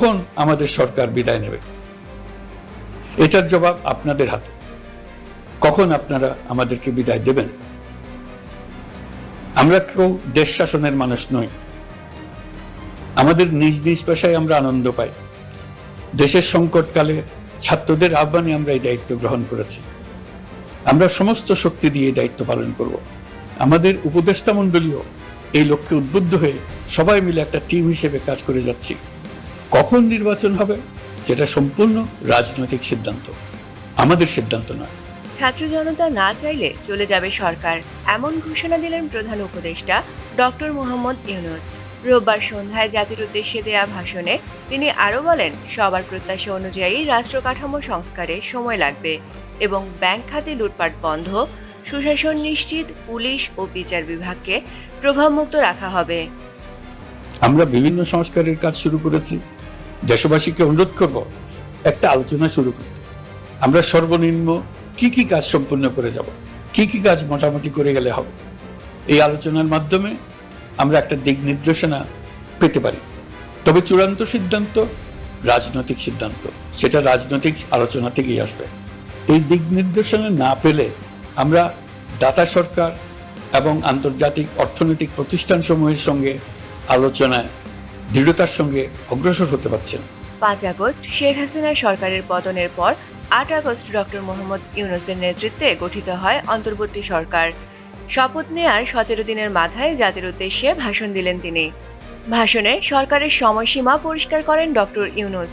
কখন আমাদের সরকার বিদায় নেবে? এটার জবাব আপনাদের হাতে। কখন আপনারা আমাদেরকে বিদায় দেবেন? আমরা কেউ দেশ শাসনের মানুষ নই। আমাদের নিজ নিজ পেশায় আমরা আনন্দ পাই। দেশের সংকটকালে ছাত্রদের আহ্বানে আমরা এই দায়িত্ব গ্রহণ করেছি। আমরা সমস্ত শক্তি দিয়ে দায়িত্ব পালন করব। আমাদের উপদেষ্টা মণ্ডলীও এই লক্ষ্যে উদ্বুদ্ধ হয়ে সবাই মিলে একটা টিম হিসেবে কাজ করে যাচ্ছি। কখন নির্বাচন হবে সেটা সম্পূর্ণ রাজনৈতিক সিদ্ধান্ত। আমাদের সিদ্ধান্ত নয়। ছাত্র জনতা না চাইলে চলে যাবে সরকার এমন ঘোষণা দিলেন প্রধান উপদেষ্টা ডক্টর মোহাম্মদ ইউনুস। রোববার সন্ধ্যায় জাতির উদ্দেশ্যে দেয়া ভাষণে তিনি আরও বলেন সবার প্রত্যাশা অনুযায়ী রাষ্ট্র কাঠামো সংস্কারে সময় লাগবে এবং ব্যাংক খাতে লুটপাট বন্ধ সুশাসন নিশ্চিত পুলিশ ও বিচার বিভাগকে প্রভাবমুক্ত রাখা হবে। আমরা বিভিন্ন সংস্কারের কাজ শুরু করেছি। দেশবাসীকে অনুরোধ করব, একটা আলোচনা শুরু করতে। আমরা সর্বনিম্ন কি কি কাজ সম্পূর্ণ করে যাব, কি কি কাজ মোটামুটি করে গেলে হবে? এই আলোচনার মাধ্যমে আমরা একটা দিক নির্দেশনা পেতে পারি। তবে চূড়ান্ত সিদ্ধান্ত রাজনৈতিক সিদ্ধান্ত, সেটা রাজনৈতিক আলোচনা থেকেই আসবে। এই দিক নির্দেশনা না পেলে আমরা দাতা সরকার এবং আন্তর্জাতিক অর্থনৈতিক প্রতিষ্ঠানসমূহের সঙ্গে আলোচনায় দৃঢ়তার সঙ্গে অগ্রসর হতে পারছেন। পাঁচ আগস্ট শেখ হাসিনার সরকারের পতনের পর আট আগস্ট ডক্টর মোহাম্মদ ইউনুসের নেতৃত্বে গঠিত হয় অন্তর্বর্তী সরকার। শপথ নেয়ার সতেরো দিনের মাথায় জাতির উদ্দেশ্যে ভাষণ দিলেন তিনি। ভাষণে সরকারের সময়সীমা পরিষ্কার করেন ডক্টর ইউনুস।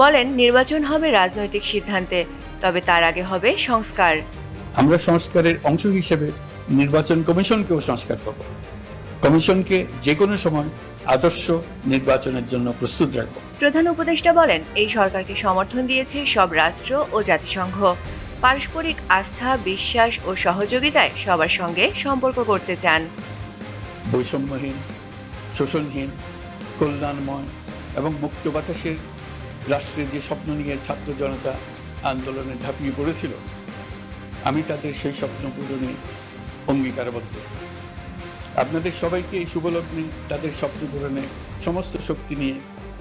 বলেন নির্বাচন হবে রাজনৈতিক সিদ্ধান্তে তবে তার আগে হবে সংস্কার। আমরা সংস্কারের অংশ হিসেবে নির্বাচন কমিশনকেও সংস্কার করব। কমিশনকে যে কোনো সময় আদর্শ নির্বাচনের জন্য প্রস্তুত রাখব। প্রধান উপদেষ্টা বলেন এই সরকারকে সমর্থন দিয়েছে সব রাষ্ট্র ও জাতিসংঘ। পারস্পরিক আস্থা বিশ্বাস ও সহযোগিতায় সবার সঙ্গে সম্পর্ক করতে চান। বৈষম্যহীন শোষণহীন কল্যাণময় এবং মুক্ত বাতাসের রাষ্ট্রের যে স্বপ্ন নিয়ে ছাত্র জনতা আন্দোলনে ঝাঁপিয়ে পড়েছিল আমি তাদের সেই স্বপ্ন পূরণে অঙ্গীকারবদ্ধ। আপনাদের সবাইকে এই শুভলগ্নে তাদের স্বপ্ন পূরণে সমস্ত শক্তি নিয়ে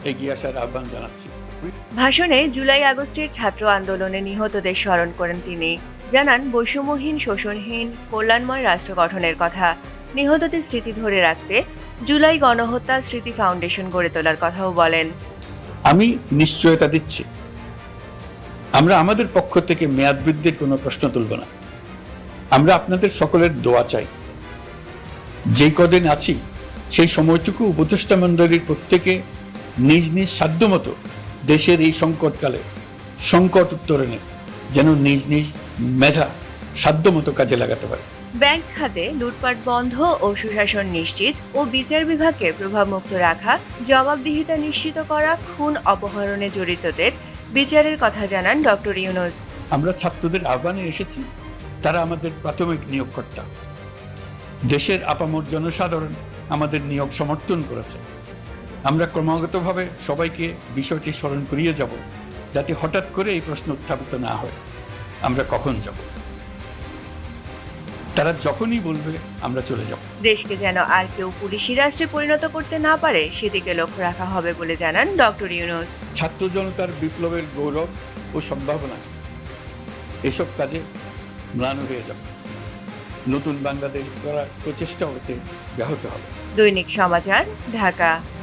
এগিয়ে আসার আহ্বান জানাচ্ছি। ভাষণে জুলাই আগস্টের ছাত্র আন্দোলনে নিহতদের স্মরণ করেন তিনি। জানান বৈষম্যহীন শোষণহীন কল্যাণময় রাষ্ট্র গঠনের কথা। নিহতদের স্মৃতি ধরে রাখতে জুলাই গণহত্যা স্মৃতি ফাউন্ডেশন গড়ে তোলার কথাও বলেন। আমি নিশ্চয়তা দিচ্ছি। আমরা আমাদের পক্ষ থেকে মেয়াদ বৃদ্ধির কোনো প্রশ্ন তুলব না। আমরা আপনাদের সকলের দোয়া চাই। যেই কদিন আছি সেই সময়টুকু উপদেষ্টা মণ্ডলীর প্রত্যেকে নিজ নিজ সাধ্যমতো দেশের এই সংকটকালে সংকট উত্তরণে যেন নিজ নিজ মেধা সাধ্যমতো কাজে লাগাতে পারে। ব্যাংক খাতে লুটপাট বন্ধ ও সুশাসন নিশ্চিত ও বিচার বিভাগকে প্রভাবমুক্ত রাখা জবাবদিহিতা নিশ্চিত করা খুন অপহরণে জড়িতদের বিচারের কথা জানান ডক্টর ইউনুস। আমরা ছাত্রদের আহ্বানে এসেছি তারা আমাদের প্রাথমিক নিয়োগকর্তা। দেশের আপামর জনসাধারণ আমাদের নিয়োগ সমর্থন করেছে। আমরা ক্রমাগতভাবে সবাইকে বিষয়টি স্মরণ করিয়ে যাব যাতে হঠাৎ করে এই প্রশ্ন উত্থাপিত না হয়। আমরা কখন যাব? তারা যখনই বলবে আমরা চলে যাব। দেশকে যেন আর কেউ পুলিশি রাষ্ট্রে পরিণত করতে না পারে সেদিকে লক্ষ্য রাখা হবে বলে জানান ডক্টর ইউনুস। ছাত্র জনতার বিপ্লবের গৌরব ও সম্ভাবনা এসব কাজে ম্লান হয়ে যাবে। নতুন বাংলাদেশ করার প্রচেষ্টা হতে ব্যাহত হবে। দৈনিক সমাচার ঢাকা।